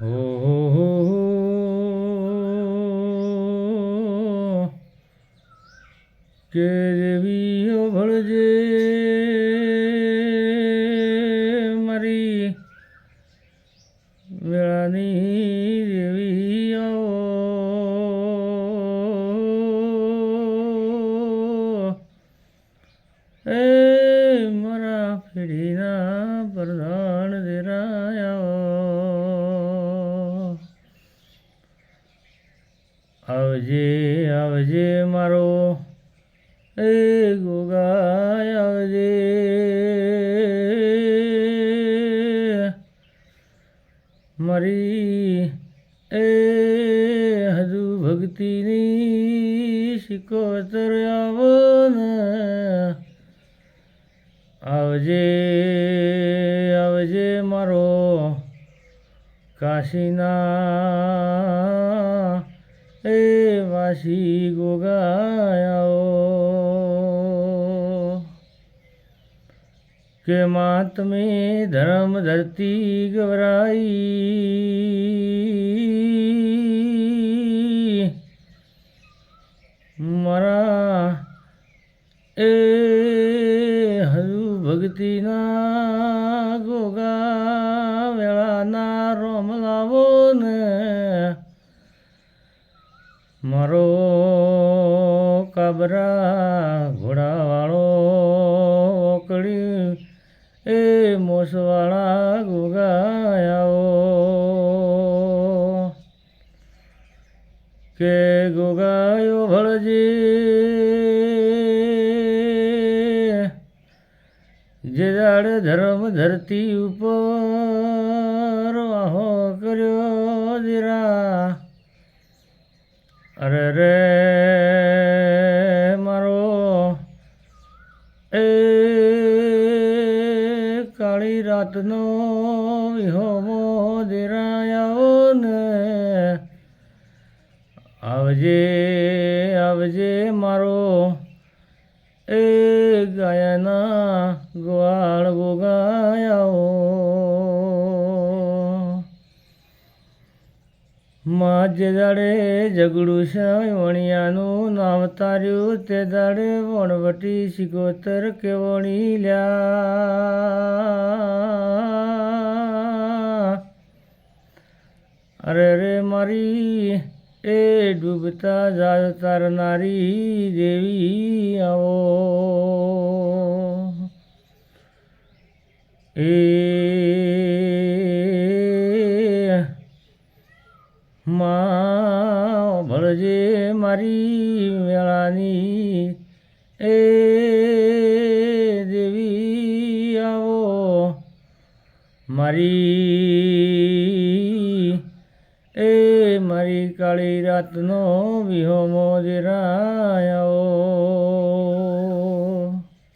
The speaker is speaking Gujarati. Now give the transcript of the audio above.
હો હો હો હો. કે ભળજે આવજે આવજે મારો. એ ગોગાય આવજે. મારી એ હજુ ભક્તિની શિકોતર આવો ને આવજે આવજે મારો કાશીના વાસી ગોગાયાઓ કે માં તમે ધર્મ ધરતી ગવરાઈ. મારા એ હજુ ભક્તિના કાબરા ઘોડાવાળો ઓકળી એ મોસવાળા ગોગાયાઓ. કે ગોગાયો ભળજી, જે દાડે ધર્મ ધરતી ઉપર વાહો કર્યો દીરા અરે રે મારો એ કાળી રાતનો વિહોમો દેરાયાઓ ને. આવજે આવજે મારો એ ગાયના ગ્વાળ ગોગાયાઓ. માં જે દાડે ઝઘડું છે વણિયાનું નામ તાર્યું તે દાડે વણવટી સિકોતર કેવણી લ્યા. અરે રે મારી, એ ડૂબતા જાય તારનારી દેવી. ભળજે મારી મેળાની એ દેવી આવો. મારી એ મારી કાળી રાતનો વિહોમો દેરાયો